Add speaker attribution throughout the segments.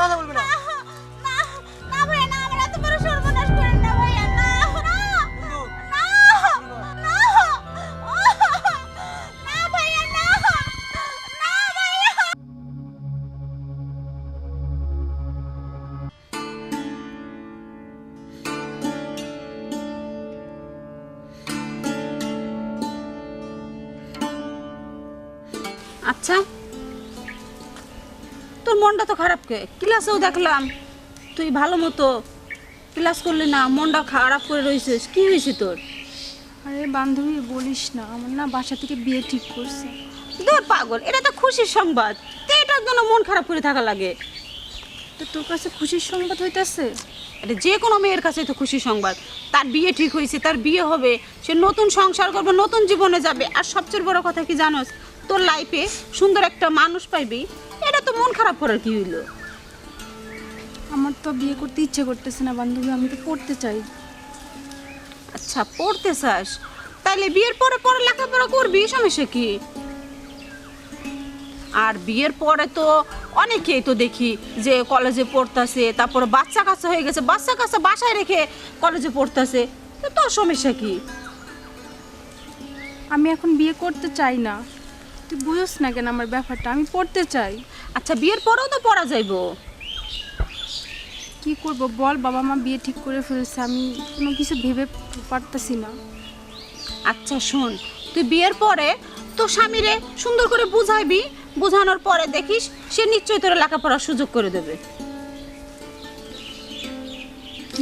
Speaker 1: কথা বলবি না।
Speaker 2: না না ভাইয়া না আমার এত বড় সর্বনাশ করেন না ভাইয়া না না
Speaker 1: বন্ধু,
Speaker 2: না না না ভাইয়া না না ভাইয়া
Speaker 3: আচ্ছা তোর মনটা তো খারাপ কে? ক্লাসেও দেখলাম। তুই ভালো মতো ক্লাস করলি না মনটা খারাপ করে রয়েছিস। কি হয়েছে তোর?
Speaker 4: আরে বান্ধবী বলিস না আমার না বাসা থেকে বিয়ে ঠিক করছে।
Speaker 3: দূর পাগল এটা তো খুশির সংবাদ। তো এটার জন্য মন খারাপ করে থাকা লাগে।
Speaker 4: তো তোর কাছে খুশির সংবাদ হইতেছে?
Speaker 3: আরে যে কোনো মেয়ের কাছে তো খুশি সংবাদ। তার বিয়ে ঠিক হয়েছে তার বিয়ে হবে সে নতুন সংসার করবে নতুন জীবনে যাবে। আর সবচেয়ে বড় কথা কি জানোস? তোর লাইফে সুন্দর একটা মানুষ পাইবি মন খারাপ করার কি হইল?
Speaker 4: আমার তো বিয়ে করতে ইচ্ছে করতেছে না বান্ধবী আমি তো পড়তে চাই।
Speaker 3: আচ্ছা পড়তে চাস? তাইলে বিয়ের পরে পরে লেখাপড়া করবি সমস্যা কি? আর বিয়ের পরে তো অনেকেই তো দেখি যে কলেজে পড়তাছে তারপরে বাচ্চা কাচ্চা হয়ে গেছে বাচ্চা কাচ্চা বাসায় রেখে কলেজে পড়তাছে তো সমস্যা কি?
Speaker 4: আমি এখন বিয়ে করতে চাই না। তুই বুঝোস না কেন আমার ব্যাপারটা আমি পড়তে চাই।
Speaker 3: আচ্ছা বিয়ের পরেও তো পড়া যাইবো?
Speaker 4: কি করব বল বাবা মা বিয়ে ঠিক করে ফেলছে আমি কোনো কিছু ভেবে পারতেছি না।
Speaker 3: আচ্ছা শোন তুই বিয়ের পরে তো স্বামীরে সুন্দর করে বুঝাইবি বোঝানোর পরে দেখিস সে নিশ্চয়ই তোর লেখাপড়ার সুযোগ করে দেবে।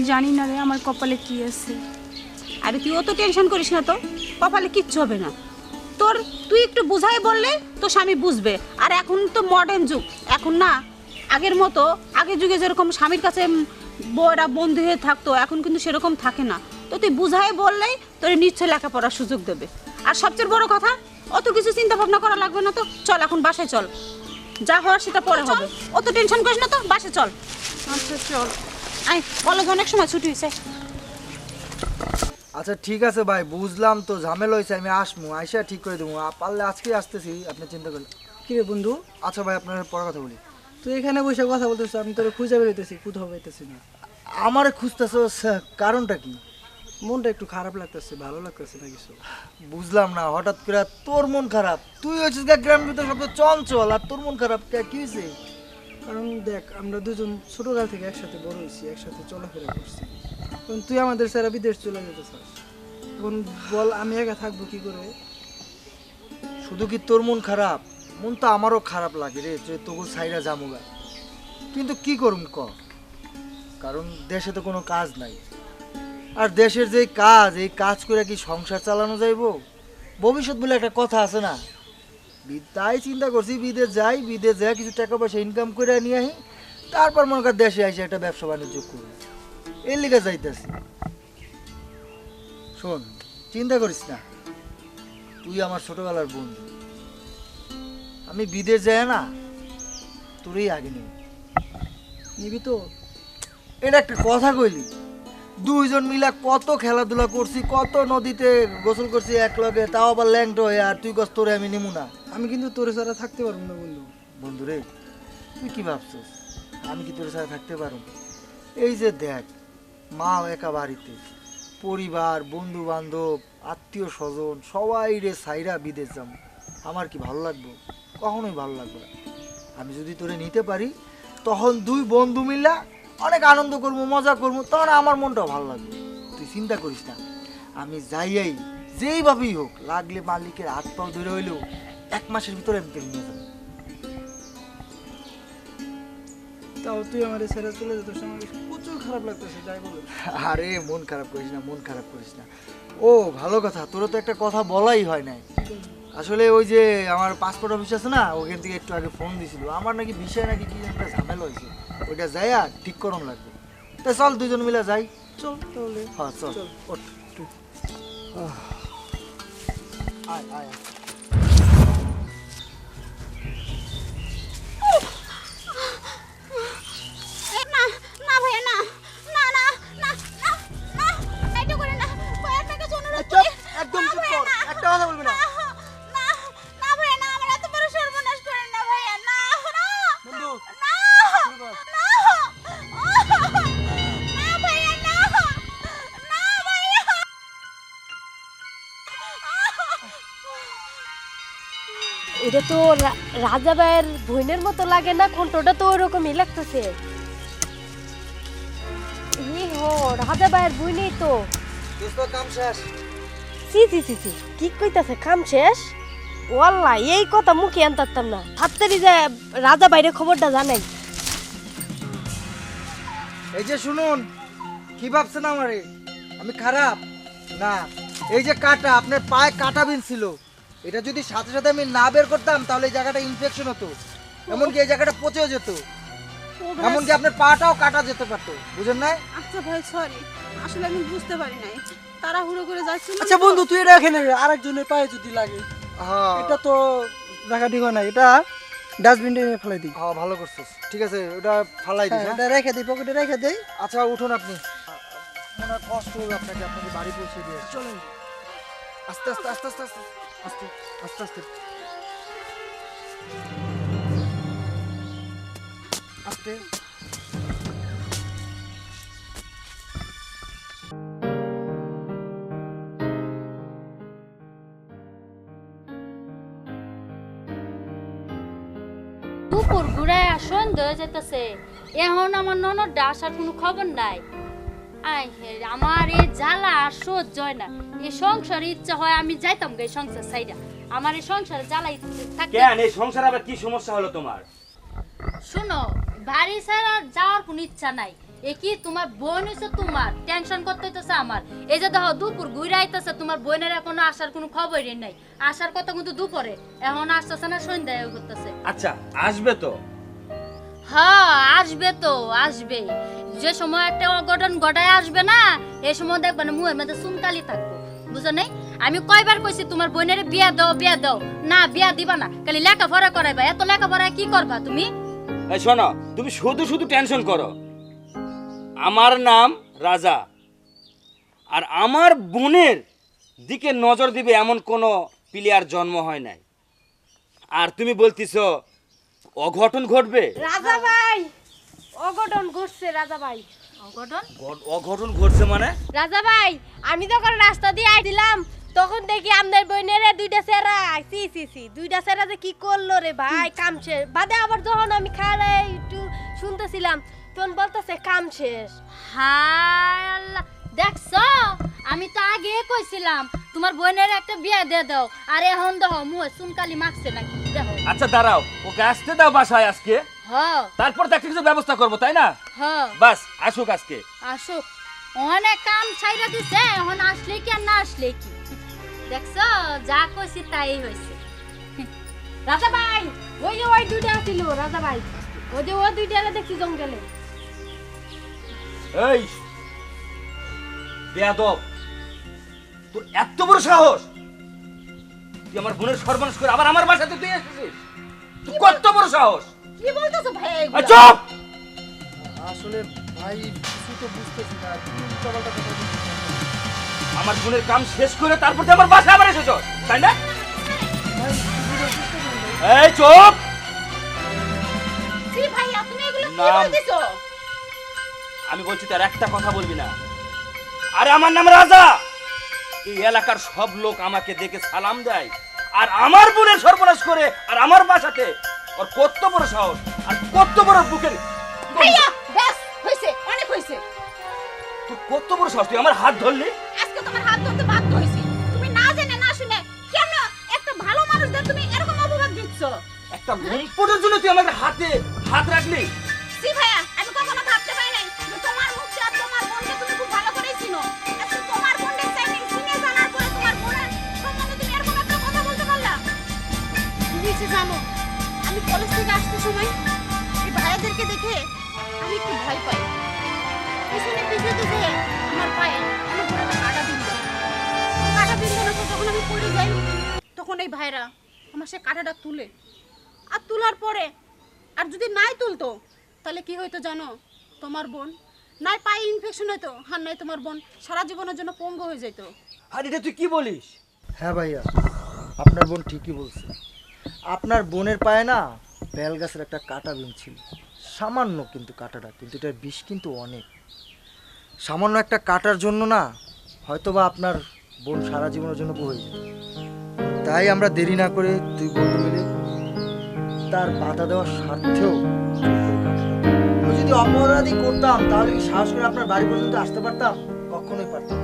Speaker 4: জানি না রে আমার কপালে কি আছে।
Speaker 3: আরে তুই অত টেনশন করিস না তো কপালে কিচ্ছু হবে না। তোর তুই একটু বুঝাই বললে তো স্বামী বুঝবে। আর এখন তো মডার্ন যুগ। এখন না আগের মতো আগের যুগে যেরকম স্বামীর কাছে বউরা বন্ধু হয়ে থাকতো এখন কিন্তু সেরকম থাকে না। তো তুই বুঝাই বললেই তোর নিশ্চয় লেখাপড়ার সুযোগ দেবে। আর সবচেয়ে বড় কথা অত কিছু চিন্তা ভাবনা করা লাগবে না তো। চল এখন বাসায় চল। যা হওয়ার সেটা পরে হবে। অত টেনশন করিস না তো বাসে চল।
Speaker 4: আচ্ছা চল।
Speaker 3: আয় কলেজ অনেক সময় ছুটি হয়েছে।
Speaker 1: আচ্ছা ঠিক আছে ভাই বুঝলাম তো ঝামেলা হয়েছে আমি আসব আইসা ঠিক করে দেবো। পারলে আজকেই আসতেছি আপনি চিন্তা করলেন
Speaker 5: কিরে বন্ধু?
Speaker 1: আচ্ছা ভাই আপনার পরে কথা বলি।
Speaker 5: তুই এখানে বসে কথা বলতেছিস আমি তোর খুঁজে বেরোতেছি কোথাও পাইতেছি না।
Speaker 1: আমারে খুঁজতেছো কারণটা কি?
Speaker 5: মনটা একটু খারাপ লাগতেছে ভালো লাগতেছে না কিছু।
Speaker 1: বুঝলাম না হঠাৎ করে তোর মন খারাপ। তুই হচ্ছিস গা গ্রামের ভিতরে সবচেয়ে চঞ্চল আর তোর মন খারাপ কে- কি হয়েছে
Speaker 5: কারণ দেখ আমরা দুজন ছোটকাল থেকে একসাথে বড় হয়েছি একসাথে চলাফেরা করছি। এখন তুই আমাদের সারা বিদেশ চলে যেতে চাস এখন বল, আমি একা থাকব কি করে?
Speaker 1: শুধু কি তোর মন খারাপ? মন তো আমারও খারাপ লাগে রে, যে তবু সাইরা জামুগা কিন্তু কি করুন ক? কারণ দেশে তো কোনো কাজ নাই। আর দেশের যে কাজ, এই কাজ করে কি সংসার চালানো যাইব? ভবিষ্যৎ বলে একটা কথা আছে না? তাই চিন্তা করছি, বিদেশ যাই বিদেশ যাই কিছু টাকা পয়সা ইনকাম করে নিয়ে আহি, তারপর মনে কর দেশে এসে একটা ব্যবসা বাণিজ্য করব এর লিগে যাইতেছি। শোন চিন্তা করিস না। তুই আমার ছোটবেলার বন্ধু। আমি বিদেশ যাই না তোরই আগে নেব
Speaker 5: নিবি তো?
Speaker 1: এটা একটা কথা কইলি। দুইজন মিলা কত খেলাধুলা করছি কত নদীতে গোসল করছি এক লগে তাও আবার ল্যাংটো হয়ে আর তুই কস তোরে আমি নিমু না।
Speaker 5: আমি কিন্তু তোর ছাড়া থাকতে পারব না বন্ধু।
Speaker 1: বন্ধু রে তুই কি ভাবছিস? আমি কি তোর সাথে থাকতে পারব? এই যে দেখ মা একা বাড়িতে পরিবার বন্ধু বান্ধব আত্মীয় স্বজন সবাই রে সাইরা বিদেশ যাব। আমার কি ভালো লাগবে? কখনোই ভালো লাগবে না। আমি যদি তোরে নিতে পারি, তখন দুই বন্ধু মিলা অনেক আনন্দ করব, মজা করব, তখন আমার মনটাও ভালো লাগবে। তুই চিন্তা করিস না। আমি যাইয়াই যেইভাবেই হোক, লাগলে মালিকের হাত পাও ধরে হইলেও এক মাসের ভিতরে আমি তোরে নিয়ে যাব।
Speaker 5: তাও তুই আমার ছেড়ে চলে যেত খারাপ লাগতেছে যাই বলো।
Speaker 1: আরে মন খারাপ করিস না মন খারাপ করিস না। ও ভালো কথা তোরও তো একটা কথা বলাই হয় নাই। আসলে ওই যে আমার পাসপোর্ট অফিস আছে না ওখান থেকে একটু আগে ফোন দিছিল। আমার নাকি বিষয় নাকি কি একটা ঝামেলা হয়েছে। ওইটা যাই আর ঠিক করম লাগবে। তা চল দুজন মিলে যাই।
Speaker 5: চল তাহলে।
Speaker 1: হ্যাঁ চল
Speaker 5: চল।
Speaker 1: ওঠ আয় আয়।
Speaker 2: এটা
Speaker 6: তো রাজা ভাইয়ের বোনের মতো লাগে না কণ্ঠটা তো ওরকমই লাগতেছে। রাজা ভাইয়ের বইনেই তো।
Speaker 1: দোস্ত কাম শেষ।
Speaker 6: সি সি সি সি কি কইতাছে কাম শেষ? ওয়াল্লাহ এই কথা মুখে আনতাম না। তাড়াতাড়ি যে রাজা বাইরে খবরটা জানাই।
Speaker 1: এই যে শুনুন কি ভাবছেন আমারে? আমি খারাপ? না এই যে কাটা আপনার পায়ে কাটা বিন ছিল। এটা যদি সাথে সাথে আমি না বের করতাম তাহলে এই জায়গাটা ইনফেকশন হতো। এমনকি এই জায়গাটা পচেও যেত। এমনকি আপনার পাটাও কাটা যেতে পারতো। বুঝেন না
Speaker 3: আচ্ছা ভাই সরি আসলে আমি বুঝতে পারি নাই। তাড়াহুড়ো করে যাচ্ছিল
Speaker 5: আচ্ছা বন্ধু তুই এটা এখানে আরেকজনের পায়ে যদি লাগে।
Speaker 1: হ্যাঁ।
Speaker 5: এটা তো রাখা ঠিক না এটা ডাস্টবিনে ফেলাই দিই।
Speaker 1: হ্যাঁ ভালো করছিস। ঠিক আছে ওটা ফালাই
Speaker 5: হ্যাঁ? এটা রেখে দিই পকেটে রেখে দেই।
Speaker 1: আচ্ছা উঠুন আপনি। মনে কষ্ট হবে আপনাকে আপনাকে বাড়ি পৌঁছে দিয়ে। চলেন। আস্তে আস্তে আস্তে আস্তে আস্তে। আস্তে আস্তে আস্তে। আস্তে।
Speaker 7: দুপুর ঘুরায় সন্ধ্যা হয়ে যেতেছে এখন আমার ননদ আসার কোনো খবর নাই। হে আমার এই জ্বালা আর সহ্য হয় না। এই সংসার ইচ্ছা হয় আমি যাইতাম গে সংসার সাইডা আমার এই সংসার জ্বালা থাকতে
Speaker 8: কেন? এই সংসার আবার কি সমস্যা হলো তোমার?
Speaker 7: শোনো বাড়ি ছাড়া যাওয়ার কোনো ইচ্ছা নাই। এ কি তোমার বোন হইছে তোমার? টেনশন করতে হইতেছে আমার। এই যে দেখো দুপুর ঘুরে আইতেছে তোমার বোনের এখনও আসার কোনো খবরই নাই। আসার কথা কিন্তু দুপুরে। এখন আসতেছে না সন্ধ্যায় করতেছে।
Speaker 8: আচ্ছা আসবে তো।
Speaker 7: হ্যাঁ আসবে তো আসবে যে সময় একটা অঘটন ঘটায় আসবে না এই সময় দেখবে না, মুহের মধ্যে সুনকালি থাকব। বুঝো নাই? আমি কয়বার কইছি, তোমার বোনের বিয়া দাও বিয়া দাও। না, বিয়া দিবা না, খালি লেখাপড়া করাইবা। এত লেখাপড়া কি করবা তুমি?
Speaker 8: এই শোনো, তুমি শুধু শুধু টেনশন করো। আমার নাম রাজা। আর আমার বোনের দিকে নজর দিবে এমন কোনো প্লেয়ার জন্ম হয় নাই। আর তুমি বলতিছো অঘটন ঘটবে?
Speaker 6: রাজা ভাই অঘটন ঘটছে রাজা ভাই।
Speaker 7: অঘটন?
Speaker 8: অঘটন ঘটছে মানে?
Speaker 6: রাজা ভাই আমি যখন রাস্তা দিয়ে আইছিলাম তখন দেখি আমাদের বোনের দুইটা সেরা। সি সি সি দুইটা সেরা যে কি করল রে ভাই কামছে। বাদে আবার যখন আমি খাড়াই একটু শুনতেছিলাম তখন বলতেছে কাম শেষ।
Speaker 7: হায় আল্লাহ। দেখছ? আমি তো আগে কইছিলাম তোমার বোনের একটা বিয়া দিয়ে দাও আর এখন দেখো মুহে সুনকালি মাখছে নাকি দেখো।
Speaker 8: আচ্ছা দাঁড়াও ওকে আসতে দাও বাসায় আজকে।
Speaker 7: হ।
Speaker 8: তারপর তো একটা কিছু ব্যবস্থা করব তাই না?
Speaker 7: হ।
Speaker 8: বাস আসুক আজকে।
Speaker 7: আসুক। অনেক কাম ছাইরা দিছে এখন আসলে কি আর না আসলে কি? দেখছ যা কইছি তাই হয়েছে
Speaker 6: রাজা ভাই ওই যে ওই দুইটা ছিল রাজা ভাই। ওই যে ওই দুইটা দেখছি জঙ্গলে।
Speaker 8: এই বেয়াদব। তোর এত বড় সাহস? তুই আমার বোনের সর্বনাশ করে আবার আমার বাসাতে তুই এসেছিস? তুই কত বড় সাহস?
Speaker 3: কি বলতেছো ভাই
Speaker 8: চুপ!
Speaker 1: আসলে ভাই কিছু তো বুঝতেছি না। তুমি উল্টাপাল্টা কথা বলছো।
Speaker 8: আমার বোনের কাম শেষ করে তারপর তুই আমার বাসায় আবার এসেছ তাই না? এই চুপ!
Speaker 3: জি ভাইয়া তুমি এগুলো কি বলতেছো?
Speaker 8: আমি বলছি তার একটা কথা বলবি না। আরে আমার নাম রাজা। এই এলাকার সব লোক আমাকে দেখে সালাম দেয়। আর আমার বোনের সর্বনাশ করে আর আমার বাসাতে। ওর কত বড় সাহস আর কত বড় বুকের
Speaker 3: ভাইয়া ব্যাস হইছে অনেক হইছে।
Speaker 8: তুই কত বড় সাহস তুই আমার হাত ধরলি?
Speaker 3: আজকে তোমার হাত ধরতে বাধ্য হইছি। তুমি না জেনে না শুনে কেন একটা ভালো মানুষদের তুমি এরকম অপবাদ দিচ্ছ?
Speaker 8: একটা লম্পটের জন্য তুই আমাকে হাতে হাত রাখলি?
Speaker 3: সময় এই ভাইয়াদেরকে দেখে আমি একটু ভয় পাই। পিছনে আমার পায়ে একটা কাটা বিন্দু। কাটা উপর যখন আমি পড়ে যাই তখন এই ভাইরা আমার সে কাটাটা তুলে। আর তোলার পরে আর যদি নাই তুলতো তাহলে কি হইতো জানো? তোমার বোন নাই পায়ে ইনফেকশন হইতো আর নাই তোমার বোন সারা জীবনের জন্য পঙ্গু হয়ে যেত
Speaker 8: আর এটা তুই কি বলিস?
Speaker 1: হ্যাঁ ভাইয়া আপনার বোন ঠিকই বলছে। আপনার বোনের পায়ে না বেল গাছের একটা কাটা বিন ছিল। সামান্য কিন্তু কাটাটা, কিন্তু এটার বিষ কিন্তু অনেক। সামান্য একটা কাটার জন্য না, হয়তোবা আপনার বোন সারা জীবনের জন্য যেত তাই আমরা দেরি না করে দুই বন্ধু মিলে তার বাধা দেওয়ার স্বার্থেও যদি অপরাধী করতাম, তাহলে কি সাহস করে আপনার বাড়ি পর্যন্ত আসতে পারতাম? কখনোই পারতাম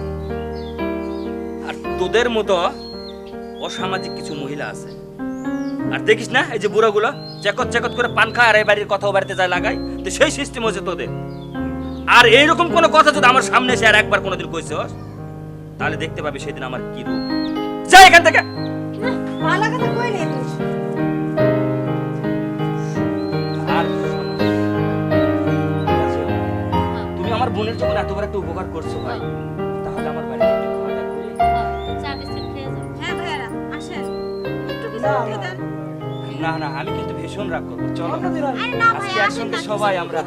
Speaker 8: আর তোদের মতো অসামাজিক কিছু মহিলা আছে। আর দেখিস না এই যে বুড়োগুলো চেকত চেকত করে পান খায় আর এই বাড়ির কথা বাড়িতে যায় লাগাই তো সেই সিস্টেম হচ্ছে তোদের। আর এইরকম কোনো কথা যদি আমার সামনে এসে আর একবার কোনোদিন কইছে তাহলে দেখতে পাবি সেদিন আমার কি রূপ। যাই এখান থেকে। তুমি আমার বোনের যখন এত বড় একটা উপকার করছ ভাই তাহলে আমার বাড়িতে একটু খাওয়া দাওয়া করি
Speaker 3: হ্যাঁ আসেন। একটু কিছু
Speaker 1: না, না।
Speaker 8: আমি কিন্তু ভীষণ রাগ করব চলো আজকে একসঙ্গে সবাই আমরা